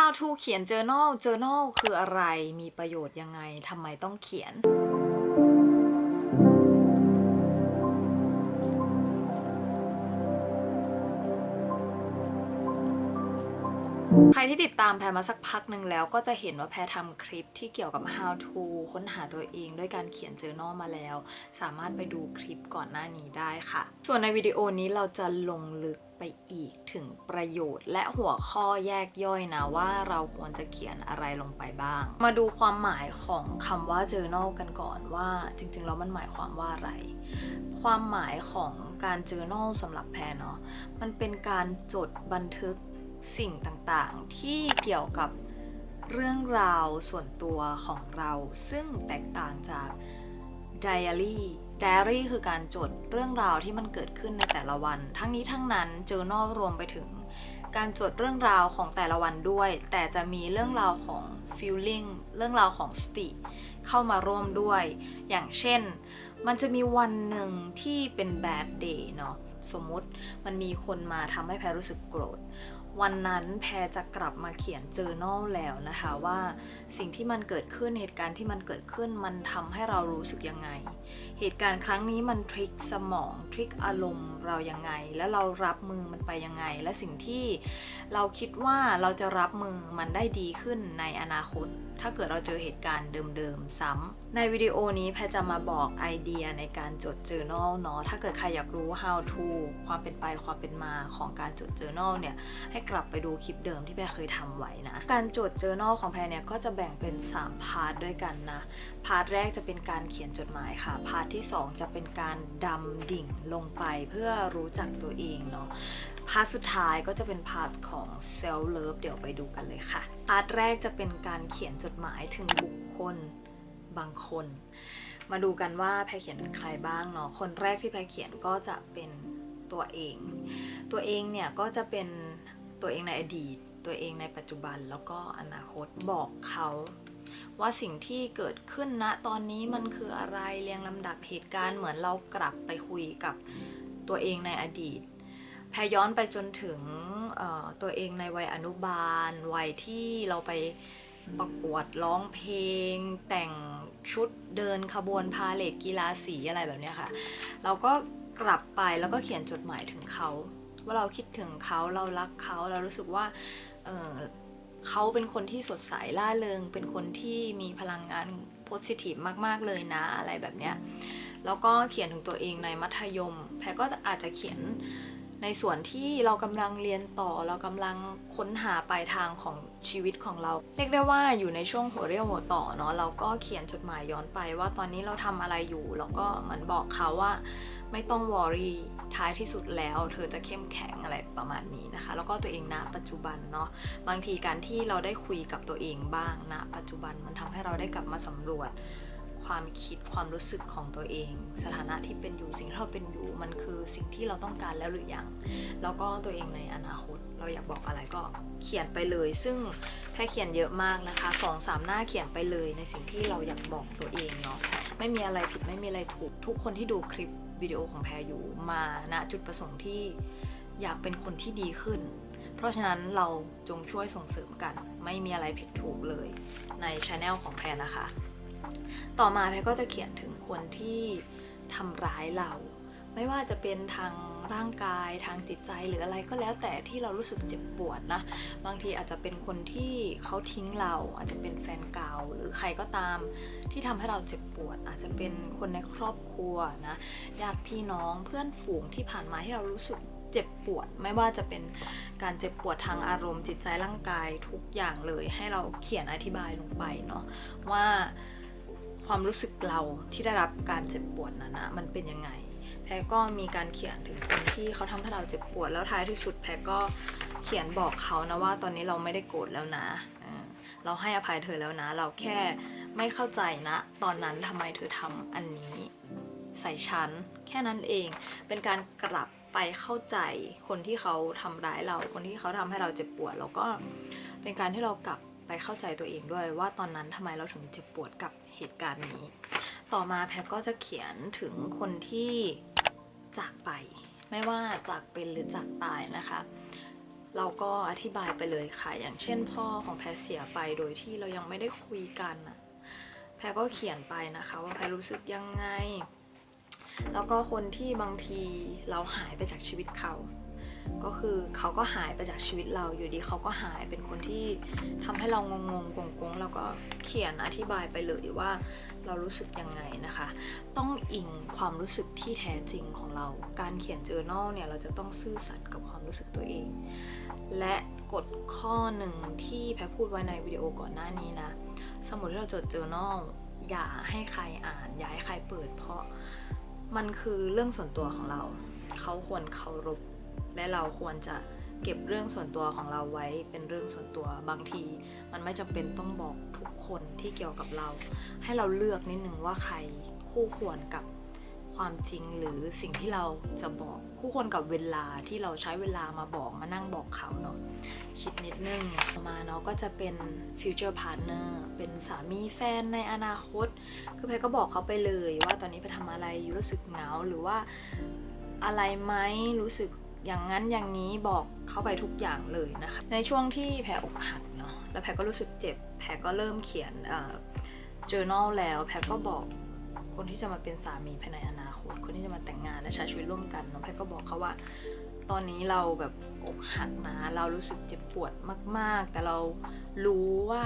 How to เขียน journal journal คืออะไร มีประโยชน์ยังไง ทำไมต้องเขียนใครที่ติดตามแพรมาสักพักหนึ่งแล้วก็จะเห็นว่าแพรทำคลิปที่เกี่ยวกับ how to ค้นหาตัวเองด้วยการเขียน journal มาแล้ว สามารถไปดูคลิปก่อนหน้านี้ได้ค่ะ ส่วนในวิดีโอนี้เราจะลงลึก ไปอีกถึงประโยชน์ และหัวข้อแยกย่อยนะว่าเราควรจะเขียนอะไรลงไปบ้าง มาดูความหมายของคำว่า journal กันก่อนว่าจริงๆแล้วมันหมายความว่าอะไร ความหมายของการ journal สำหรับแพรเนาะมันเป็นการจดบันทึกสิ่งต่างๆ ที่เกี่ยวกับเรื่องราวส่วนตัวของเรา ซึ่งแตกต่างจากไดอารี่ ไดอารี่คือการจดเรื่องราวที่มันเกิดขึ้นในแต่ละวัน ทั้งนี้ทั้งนั้น journal รวมไปถึง การจดเรื่องราวของแต่ละวันด้วย แต่จะมีเรื่องราวของ feeling เรื่องราวของสติ เข้ามาร่วมด้วย อย่างเช่น มันจะมีวันหนึ่งที่เป็น bad day เนาะสมมุติมันมีคนมาทำให้แพรรู้สึกโกรธ วันนั้นแพรจะกลับมาเขียนเจอ r n a l แล้วนะคะว่าสิ่งที่มันเกิดขึ้นเหตุการณ์ที่มันเกิดขึ้นมันทำให้เรารู้สึกยังไง เหตุการณ์ครั้งนี้มันทริกสมองทริกอารมณ์เรายังไง แล้วเรารับมือมันไปยังไง และสิ่งที่เราคิดว่าเราจะรับมือมันได้ดีขึ้นในอนาคต ถ้าเกิดเราเจอเหตุการณ์เดิมๆซ้ำ ในวิดีโอนี้แพรจะมาบอกไอเดียในการจด journal เนาะ ถ้าเกิดใครอยากรู้ how to ความเป็นไปความเป็นมาของการจด journal เนี่ย ให้กลับไปดูคลิปเดิมที่แพรเคยทำไว้นะ การจด journal ของแพรเนี่ยก็จะแบ่งเป็น 3 พาร์ทด้วยกันนะ พาร์ทแรกจะเป็นการเขียนจดหมายค่ะ พาร์ทที่ 2 จะเป็นการดำดิ่งลงไปเพื่อรู้จักตัวเองเนาะ พาร์ทสุดท้ายก็จะเป็นพาร์ทของ self love เดี๋ยวไปดูกันเลยค่ะ พาร์ทแรกจะเป็นการเขียนจดหมายถึงบุคคลบางคน มาดูกันว่าแพรเขียนถึงใครบ้างเนาะคนแรกที่แพรเขียนก็จะเป็นตัวเอง ตัวเองเนี่ยก็จะเป็นตัวเองในอดีต ตัวเองในปัจจุบันแล้วก็อนาคตบอกเขาว่าสิ่งที่เกิดขึ้นณตอนนี้มันคืออะไรเรียงลำดับเหตุการณ์เหมือนเรากลับไปคุยกับตัวเองในอดีต แพย้อนไปจนถึง ตัวเองในวัยอนุบาล วัยที่เราไปประกวดร้องเพลง แต่งชุดเดินขบวนพาเลทกีฬาสีอะไรแบบนี้ค่ะ เราก็กลับไปแล้วก็เขียนจดหมายถึงเขา ว่าเราคิดถึงเขาเรารักเขาเรารู้สึกว่าเเขาเป็นคนที่สดใสล่าเริง เป็นคนที่มีพลังงานโพสิทีฟมากๆเลยนะอะไรแบบเนี้ยแล้วก็เขียนถึงตัวเองในมัธยม แพรก็อาจจะเขียน ในส่วนที่เรากำลังเรียนต่อเรากำลังค้นหาปลายทางของชีวิตของเรา เรียกได้ว่าอยู่ในช่วงหัวเรี่ยวหัวต่อเนาะเราก็เขียนจดหมายย้อนไปว่าตอนนี้เราทำอะไรอยู่ แล้วก็เหมือนบอกเขาว่า ไม่ต้องวอรี่ท้ายที่สุดแล้ว เธอจะเข้มแข็งอะไรประมาณนี้นะคะ แล้วก็ตัวเองณปัจจุบันเนาะบางทีการที่เราได้คุยกับตัวเองบ้างณปัจจุบันมันทำให้เราได้กลับมาสำรวจ ความคิดความรู้สึกของตัวเอง สถานะที่เป็นอยู่สิ่งที่เราเป็นอยู่มันคือสิ่งที่เราต้องการแล้วหรือยัง แล้วก็ตัวเองในอนาคต เราอยากบอกอะไรก็เขียนไปเลย ซึ่งแพรเขียนเยอะมากนะคะสองสามหน้าเขียนไปเลยในสิ่งที่เราอยากบอกตัวเองเนาะไม่มีอะไรผิดไม่มีอะไรถูก ทุกคนที่ดูคลิปวิดีโอของแพรอยู่มาณจุดประสงค์ที่อยากเป็นคนที่ดีขึ้น เพราะฉะนั้นเราจงช่วยส่งเสริมกัน ไม่มีอะไรผิดถูกเลยในช anel ของแพรนะคะ ต่อมาแพรก็จะเขียนถึงคนที่ทำร้ายเรา ไม่ว่าจะเป็นทางร่างกายทางจิตใจหรืออะไรก็แล้วแต่ที่เรารู้สึกเจ็บปวดนะ บางทีอาจจะเป็นคนที่เขาทิ้งเรา อาจจะเป็นแฟนเก่าหรือใครก็ตามที่ทำให้เราเจ็บปวด อาจจะเป็นคนในครอบครัวนะญาติพี่น้องเพื่อนฝูงที่ผ่านมาที่เรารู้สึกเจ็บปวด ไม่ว่าจะเป็นการเจ็บปวดทางอารมณ์จิตใจร่างกายทุกอย่างเลย ให้เราเขียนอธิบายลงไปเนาะว่า ความรู้สึกเราที่ได้รับการเจ็บปวดนั้นนะมันเป็นยังไง แพรก็มีการเขียนถึงคนที่เขาทำให้เราเจ็บปวด แล้วท้ายที่สุดแพรก็เขียนบอกเขานะว่าตอนนี้เราไม่ได้โกรธแล้วนะ เราให้อภัยเธอแล้วนะ เราแค่ไม่เข้าใจนะ ตอนนั้นทำไมเธอทำอันนี้ใส่ฉันแค่นั้นเอง เป็นการกลับไปเข้าใจคนที่เขาทำร้ายเรา คนที่เขาทำให้เราเจ็บปวด แล้วก็เป็นการที่เรากลับ ไปเข้าใจตัวเองด้วยว่าตอนนั้นทำไมเราถึงเจ็บปวดกับเหตุการณ์นี้ ต่อมาแพทก็จะเขียนถึงคนที่จากไป ไม่ว่าจากเป็นหรือจากตายนะคะ เราก็อธิบายไปเลยค่ะ อย่างเช่นพ่อของแพรเสียไปโดยที่เรายังไม่ได้คุยกันน่ะแพรก็เขียนไปนะคะ ว่าแพรรู้สึกยังไง แล้วก็คนที่บางทีเราหายไปจากชีวิตเขา ก็คือเขาก็หายไปจากชีวิตเราอยู่ดีเขาก็หายเป็นคนที่ทำให้เรางงงๆกงๆแล้วก็เขียนอธิบายไปเลยว่าเรารู้สึกยังไงนะคะ ต้องอิงความรู้สึกที่แท้จริงของเรา การเขียน journal เนี่ยเราจะต้องซื่อสัตย์กับความรู้สึกตัวเอง และกฎข้อหนึ่งที่แพรพูดไว้ในวิดีโอก่อนหน้านี้นะ สมุดที่เราจด journal อย่าให้ใครอ่าน อย่าให้ใครเปิด เพราะมันคือเรื่องส่วนตัวของเรา เขาควรเคารพ และเราควรจะเก็บเรื่องส่วนตัวของเราไว้เป็นเรื่องส่วนตัวบางที มันไม่จำเป็นต้องบอกทุกคนที่เกี่ยวกับเรา ให้เราเลือกนิดนึงว่าใครคู่ควรกับความจริงหรือสิ่งที่เราจะบอกคู่ควรกับเวลาที่เราใช้เวลามาบอกมานั่งบอกเขาเนาะคิดนิดนึงต่อมาเนาะก็จะเป็น future partner เป็นสามีแฟนในอนาคต คือแพรก็บอกเขาไปเลยว่าตอนนี้ไปทำอะไรอยู่รู้สึกเหงาหรือว่าอะไรไหมรู้สึก อย่างนั้นอย่างนี้บอกเขาไปทุกอย่างเลยนะคะ ในช่วงที่แพรอกหักเนาะแล้วแพรก็รู้สึกเจ็บแพรก็เริ่มเขียนเอ่อ journal แล้วแพรก็บอกคนที่จะมาเป็นสามีภายในอนาคต คนที่จะมาแต่งงานและใช้ชีวิตร่วมกันเนาะแพรก็บอกเขาว่า ตอนนี้เราแบบอกหักนะ เรารู้สึกเจ็บปวดมาก ๆ แต่เรารู้ว่า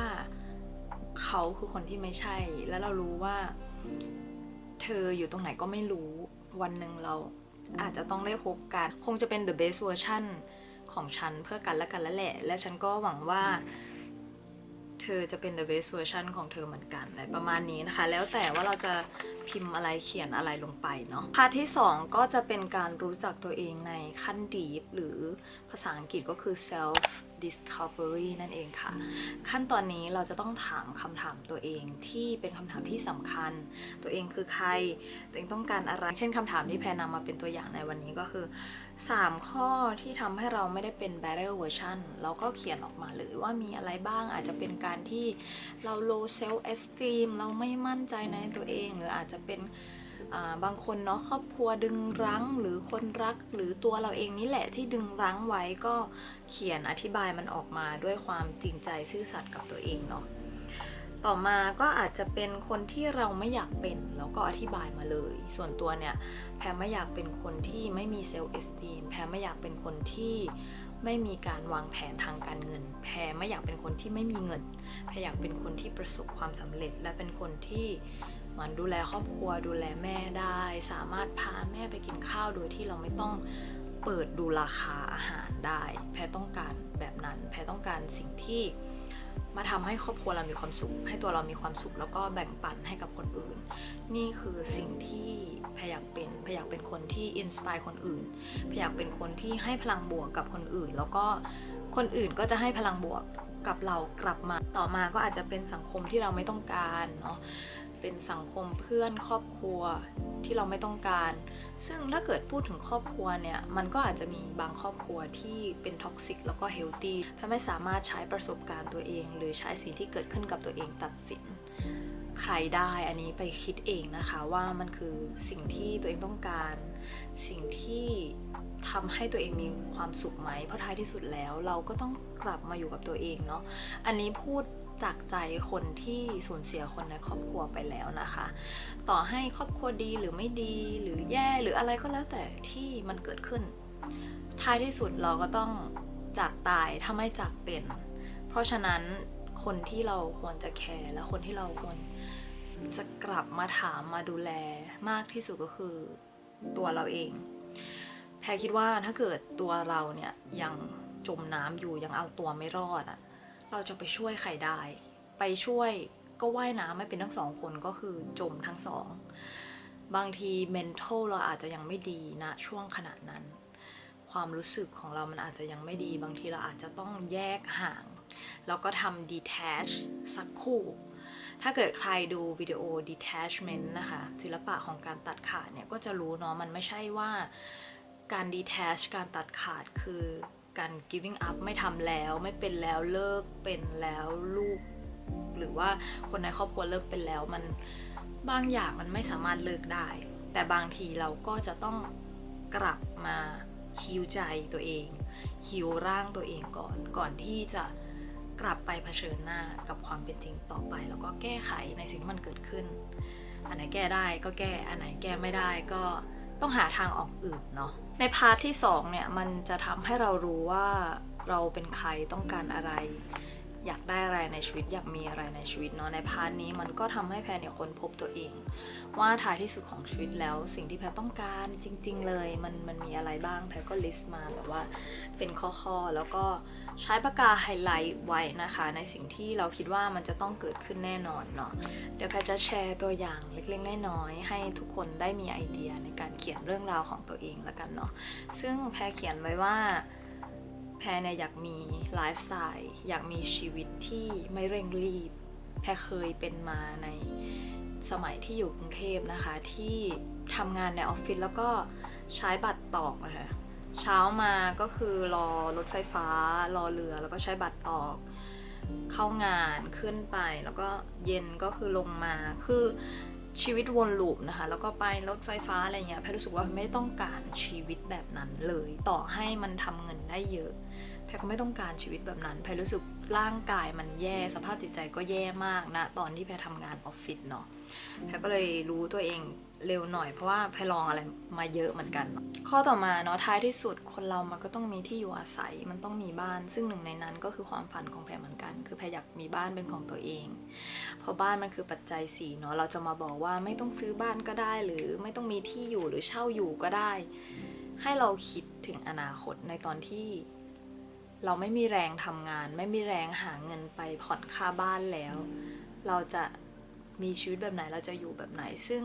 เขาคือคนที่ไม่ใช่ แล้วเรารู้ว่า เธออยู่ตรงไหนก็ไม่รู้ วันหนึ่งเรา อาจจะต้องได้พบกัน คงจะเป็น the best version ของฉันเพื่อกันและกันแล้วแหละ และฉันก็หวังว่าเธ อจะเป็น the best version ของเธอเหมือนกันอะไรประมาณนี้นะคะ แล้วแต่ว่าเราจะพิมพ์อะไรเขียนอะไรลงไปเนาะพาร์ทที่ 2 ก็จะเป็นการรู้จักตัวเองในขั้น deep หรือภาษาอังกฤษก็คือ self discovery นั่นเองค่ะ ขั้นตอนนี้เราจะต้องถามคำถามตัวเองที่เป็นคำถามที่สำคัญ ตัวเองคือใคร ตัวเองต้องการอะไร เช่นคำถามที่แพรนำมาเป็นตัวอย่างในวันนี้ก็คือ 3 ข้อที่ทำให้เราไม่ได้เป็น better version เราก็เขียนออกมาเลยว่ามีอะไรบ้างอาจจะเป็นการที่เรา low self esteem เราไม่มั่นใจในตัวเอง หรืออาจจะเป็นบางคนเนาะครอบครัวดึงรั้งหรือคนรักหรือตัวเราเองนี่แหละที่ดึงรั้งไว้ก็เขียนอธิบายมันออกมาด้วยความจริงใจซื่อสัตย์กับตัวเองเนาะ ต่อมาก็อาจจะเป็นคนที่เราไม่อยากเป็นแล้วก็อธิบายมาเลย ส่วนตัวเนี่ยแพรไม่อยากเป็นคนที่ไม่มีเซลล์เอสตีมแพรไม่อยากเป็นคนที่ไม่มีการวางแผนทางการเงิน แพรไม่อยากเป็นคนที่ไม่มีเงิน แพรอยากเป็นคนที่ประสบความสำเร็จ และเป็นคนที่มันดูแลครอบครัวดูแลแม่ได้ สามารถพาแม่ไปกินข้าวโดยที่เราไม่ต้องเปิดดูราคาอาหารได้ แพรต้องการแบบนั้น แพรต้องการสิ่งที่ มาทำให้ครอบครัวเรามีความสุข ให้ตัวเรามีความสุข แล้วก็แบ่งปันให้กับคนอื่น นี่คือสิ่งที่พยายามเป็นพยายามเป็นคนที่อินสปายคนอื่นพยายามเป็นคนที่ให้พลังบวกกับคนอื่น แล้วก็คนอื่นก็จะให้พลังบวกกับเรากลับมา ต่อมาก็อาจจะเป็นสังคมที่เราไม่ต้องการเนาะ เป็นสังคมเพื่อนครอบครัวที่เราไม่ต้องการ ซึ่งถ้าเกิดพูดถึงครอบครัวเนี่ย มันก็อาจจะมีบางครอบครัวที่เป็นท็อกซิกแล้วก็เฮลตี้ถ้าไม่สามารถใช้ประสบการณ์ตัวเอง หรือใช้สิ่งที่เกิดขึ้นกับตัวเองตัดสิน ใครได้อันนี้ไปคิดเองนะคะว่ามันคือสิ่งที่ตัวเองต้องการ สิ่งที่ทำให้ตัวเองมีความสุขไหม เพราะท้ายที่สุดแล้ว เราก็ต้องกลับมาอยู่กับตัวเองเนาะ อันนี้พูด จากใจคนที่สูญเสียคนในครอบครัวไปแล้วนะคะ ต่อให้ครอบครัวดีหรือไม่ดีหรือแย่หรืออะไรก็แล้วแต่ที่มันเกิดขึ้น ท้ายที่สุดเราก็ต้องจากตายถ้าไม่จากเป็น เพราะฉะนั้นคนที่เราควรจะแคร์และคนที่เราควรจะกลับมาถามมาดูแลมากที่สุดก็คือตัวเราเอง แพรคิดว่าถ้าเกิดตัวเราเนี่ยยังจมน้ำอยู่ยังเอาตัวไม่รอดอะ เราจะไปช่วยใครได้ ไปช่วยก็ว่ายน้ำไม่เป็นทั้งสองคนก็คือจมทั้งสอง บางที mental เราอาจจะยังไม่ดีนะช่วงขณะนั้น ความรู้สึกของเรามันอาจจะยังไม่ดี บางทีเราอาจจะต้องแยกห่าง แล้วก็ทำ detach สักครู่ ถ้าเกิดใครดูวิดีโอ detachment นะคะ ศิลปะของการตัดขาดเนี่ยก็จะรู้เนาะมันไม่ใช่ว่าการ detach การตัดขาดคือ การ giving up ไม่ทำแล้ว ไม่เป็นแล้วเลิกเป็นแล้วลูก หรือว่าคนในครอบครัวเลิกเป็นแล้วมันบางอย่างมันไม่สามารถเลิกได้ แต่บางทีเราก็จะต้องกลับมาฮิวใจตัวเองฮิวร่างตัวเองก่อนก่อนที่จะกลับไปเผชิญหน้ากับความเป็นจริงต่อไป แล้วก็แก้ไขในสิ่งที่มันเกิดขึ้น อันไหนแก้ได้ก็แก้อันไหนแก้ไม่ได้ก็ต้องหาทางออกอื่นเนาะ ในพาร์ทที่สองเนี่ยมันจะทำให้เรารู้ว่าเราเป็นใครต้องการอะไร อยากได้อะไรในชีวิต อยากมีอะไรในชีวิตเนาะในพาร์ทนี้มันก็ทำให้แพรเนี่ยค้นพบตัวเอง ว่าท้ายที่สุดของชีวิตแล้ว สิ่งที่แพรต้องการจริง ๆ เลยมันมันมีอะไรบ้างแพรก็ลิสต์มาแบบว่าเป็นข้อๆแล้วก็ใช้ปากกาไฮไลท์ไว้นะคะ ในสิ่งที่เราคิดว่ามันจะต้องเกิดขึ้นแน่นอนเนาะเดี๋ยวแพรจะแชร์ตัวอย่างเล็กๆน้อยๆให้ทุกคนได้มีไอเดียในการเขียนเรื่องราวของตัวเองละกันเนาะซึ่งแพรเขียนไว้ว่า แพรเนี่ยอยากมีไลฟ์สไตล์อยากมีชีวิตที่ไม่เร่งรีบ แพรเคยเป็นมาในสมัยที่อยู่กรุงเทพนะคะ ที่ทำงานในออฟฟิศแล้วก็ใช้บัตรตอกนะคะเช้ามาก็คือรอรถไฟฟ้า รอเรือแล้วก็ใช้บัตรตอก เข้างานขึ้นไปแล้วก็เย็นก็คือลงมาคือชีวิตวนลูปนะคะ แล้วก็ไปรถไฟฟ้าอะไรเงี้ยแพรรู้สึกว่าไม่ต้องการชีวิตแบบนั้นเลย ต่อให้มันทำเงินได้เยอะ พรก็ไม่ต้องการชีวิตแบบนั้น แพรรู้สึกร่างกายมันแย่สภาพจิตใจก็แย่มากนะ ตอนที่แพรทำงานออฟฟิศเนาะแพรก็เลยรู้ตัวเองเร็วหน่อย เพราะว่าแพรลองอะไรมาเยอะเหมือนกัน ข้อต่อมาเนาะท้ายที่สุดคนเรามันก็ต้องมีที่อยู่อาศัยมันต้องมีบ้าน ซึ่งหนึ่งในนั้นก็คือความฝันของแพรเหมือนกัน คือแพรอยากมีบ้านเป็นของตัวเอง เพราะบ้านมันคือปัจจัยสี่เนาะเราจะมาบอกว่าไม่ต้องซื้อบ้านก็ได้ หรือไม่ต้องมีที่อยู่หรือเช่าอยู่ก็ได้ ให้เราคิดถึงอนาคตในตอนที่ เราไม่มีแรงทำงาน ไม่มีแรงหาเงินไปผ่อนค่าบ้านแล้ว เราจะมีชีวิตแบบไหนเราจะอยู่แบบไหน ซึ่ง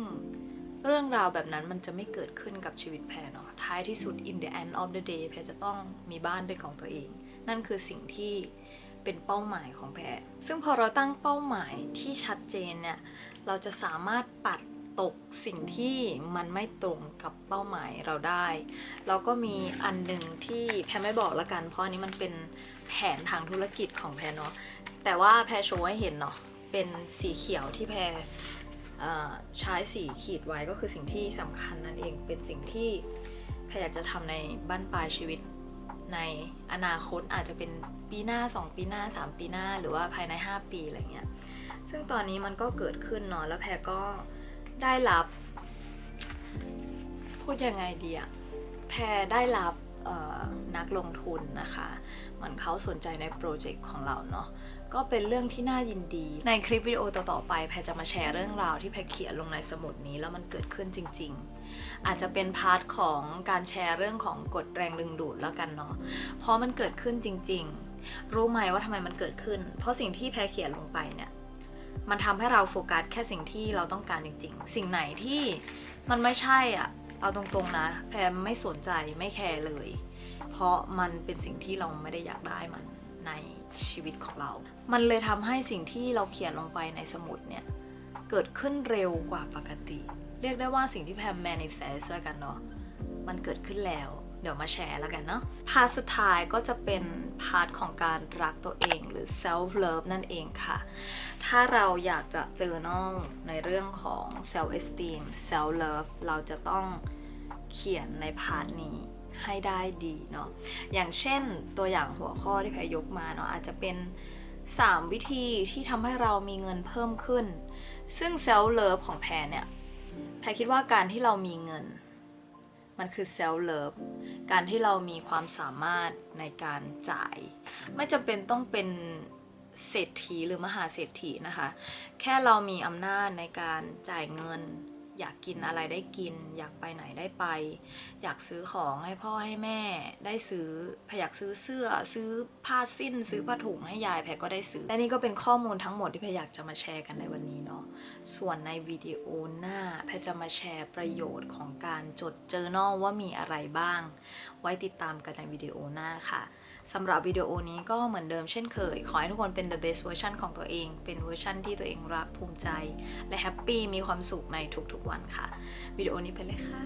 เรื่องราวแบบนั้นมันจะไม่เกิดขึ้นกับชีวิตแพรเนาะท้ายที่สุด in the end of the day แพรจะต้องมีบ้านเป็นของตัวเอง นั่นคือสิ่งที่เป็นเป้าหมายของแพรซึ่งพอเราตั้งเป้าหมายที่ชัดเจนเนี่ย เราจะสามารถปัด ตกสิ่งที่มันไม่ตรงกับเป้าหมายเราได้ แล้วก็มีอันหนึ่งที่แพรไม่บอกละกัน เพราะอันนี้มันเป็นแผนทางธุรกิจของแพรเนาะแต่ว่าแพรโชว์ให้เห็นเนาะเป็นสีเขียวที่แพรใช้สีขีดไว้ก็คือสิ่งที่สำคัญนั่นเองเป็นสิ่งที่แพรอยากจะทำในบั้นปลายชีวิตในอนาคตอาจจะเป็นปีหน้า 2 ปีหน้า 3 ปีหน้า หรือว่าภายใน 5 ปีอะไรเงี้ย ซึ่งตอนนี้มันก็เกิดขึ้นเนาะแล้วแพรก็ ได้รับ พูดยังไงดีอะแพรได้รับนักลงทุนนะคะเหมือนเขาสนใจในโปรเจกต์ของเราเนาะก็เป็นเรื่องที่น่ายินดี ในคลิปวิดีโอต่อๆไป แพรจะมาแชร์เรื่องราวที่แพรเขียนลงในสมุดนี้แล้วมันเกิดขึ้นจริง ๆ อาจจะเป็นพาร์ทของการแชร์เรื่องของกฎแรงดึงดูดแล้วกันเนาะเพราะมันเกิดขึ้นจริง ๆ รู้ไหมว่าทำไมมันเกิดขึ้น เพราะสิ่งที่แพรเขียนลงไปเนี่ย มันทำให้เราโฟกัสแค่สิ่งที่เราต้องการจริง ๆ สิ่งไหนที่มันไม่ใช่อะเอาตรงๆนะแพรไม่สนใจไม่แคร์เลย เพราะมันเป็นสิ่งที่เราไม่ได้อยากได้มันในชีวิตของเรา มันเลยทำให้สิ่งที่เราเขียนลงไปในสมุดเนี่ยเกิดขึ้นเร็วกว่าปกติ เรียกได้ว่าสิ่งที่แพร manifest แล้วกันเนาะมันเกิดขึ้นแล้ว เดี๋ยวมาแชร์แล้วกันเนาะพาร์ทสุดท้ายก็จะเป็นพาร์ทของการรักตัวเองหรือ self love นั่นเองค่ะ ถ้าเราอยากจะเจอน้องในเรื่องของ self esteem self love เราจะต้องเขียนในพาร์ทนี้ให้ได้ดีเนาะ อย่างเช่นตัวอย่างหัวข้อที่แพรยกมาเนาะอาจจะเป็น 3 วิธีที่ทำให้เรามีเงินเพิ่มขึ้น ซึ่ง self love ของแพรเนี่ย แพรคิดว่าการที่เรามีเงิน มันคือเซลล์เลิฟการที่เรามีความสามารถในการจ่าย ไม่จำเป็นต้องเป็นเศรษฐีหรือมหาเศรษฐีนะคะ แค่เรามีอำนาจในการจ่ายเงิน อยากกินอะไรได้กิน อยากไปไหนได้ไป อยากซื้อของให้พ่อให้แม่ ได้ซื้อพอยากซื้อเสื้อ ซื้อผ้าสิ้น ซื้อผ้าถุงให้ยายแพรก็ได้ซื้อและนี่ก็เป็นข้อมูลทั้งหมดที่แพรอยากจะมาแชร์กันในวันนี้เนาะส่วนในวิดีโอหน้าแพทย์จะมาแชร์ประโยชน์ของการจดเจอ journal ว่ามีอะไรบ้าง ไว้ติดตามกันในวิดีโอหน้าค่ะ สำหรับวิดีโอนี้ก็เหมือนเดิมเช่นเคย ขอให้ทุกคนเป็น the best version ของตัวเอง เป็นเวอร์ชันที่ตัวเองรักภูมิใจ และแฮปปี้มีความสุขในทุกๆวันค่ะ วิดีโอนี้ไปเลยค่ะ